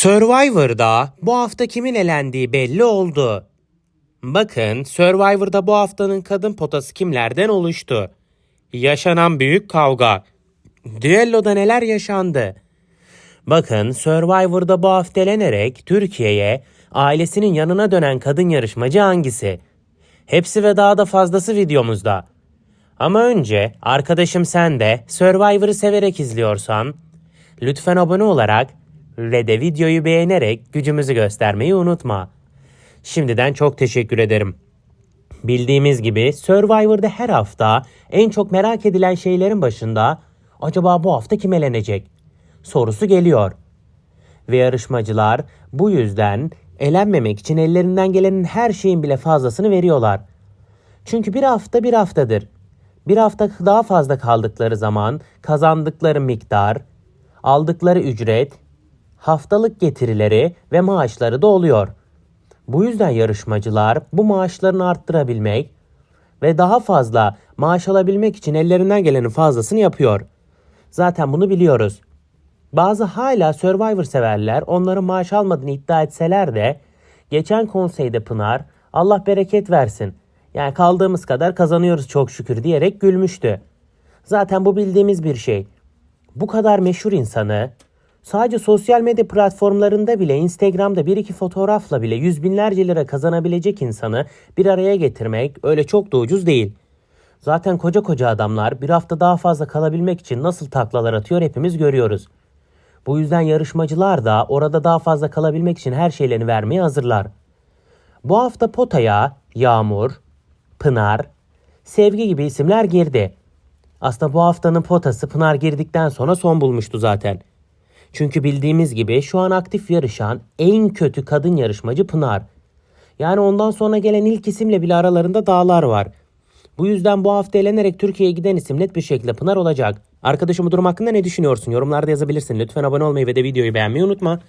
Survivor'da bu hafta kimin elendiği belli oldu. Bakın Survivor'da bu haftanın kadın potası kimlerden oluştu? Yaşanan büyük kavga. Düelloda neler yaşandı? Bakın Survivor'da bu hafta elenerek Türkiye'ye ailesinin yanına dönen kadın yarışmacı hangisi? Hepsi ve daha da fazlası videomuzda. Ama önce arkadaşım sen de Survivor'ı severek izliyorsan lütfen abone olarak ve de videoyu beğenerek gücümüzü göstermeyi unutma. Şimdiden çok teşekkür ederim. Bildiğimiz gibi Survivor'da her hafta en çok merak edilen şeylerin başında acaba bu hafta kim elenecek sorusu geliyor. Ve yarışmacılar bu yüzden elenmemek için ellerinden gelenin her şeyin bile fazlasını veriyorlar. Çünkü bir hafta bir haftadır. Bir hafta daha fazla kaldıkları zaman kazandıkları miktar, aldıkları ücret, haftalık getirileri ve maaşları da oluyor. Bu yüzden yarışmacılar bu maaşlarını arttırabilmek ve daha fazla maaş alabilmek için ellerinden gelenin fazlasını yapıyor. Zaten bunu biliyoruz. Bazı hala Survivor severler onların maaş almadığını iddia etseler de geçen konseyde Pınar Allah bereket versin. Yani kaldığımız kadar kazanıyoruz çok şükür diyerek gülmüştü. Zaten bu bildiğimiz bir şey. Bu kadar meşhur insanı sadece sosyal medya platformlarında bile Instagram'da bir iki fotoğrafla bile yüz binlerce lira kazanabilecek insanı bir araya getirmek öyle çok da ucuz değil. Zaten koca koca adamlar bir hafta daha fazla kalabilmek için nasıl taklalar atıyor hepimiz görüyoruz. Bu yüzden yarışmacılar da orada daha fazla kalabilmek için her şeylerini vermeye hazırlar. Bu hafta potaya Yağmur, Pınar, Sevgi gibi isimler girdi. Aslında bu haftanın potası Pınar girdikten sonra son bulmuştu zaten. Çünkü bildiğimiz gibi şu an aktif yarışan en kötü kadın yarışmacı Pınar. Yani ondan sonra gelen ilk isimle bile aralarında dağlar var. Bu yüzden bu hafta elenerek Türkiye'ye giden isim net bir şekilde Pınar olacak. Arkadaşım bu durum hakkında ne düşünüyorsun? Yorumlarda yazabilirsin. Lütfen abone olmayı ve de videoyu beğenmeyi unutma.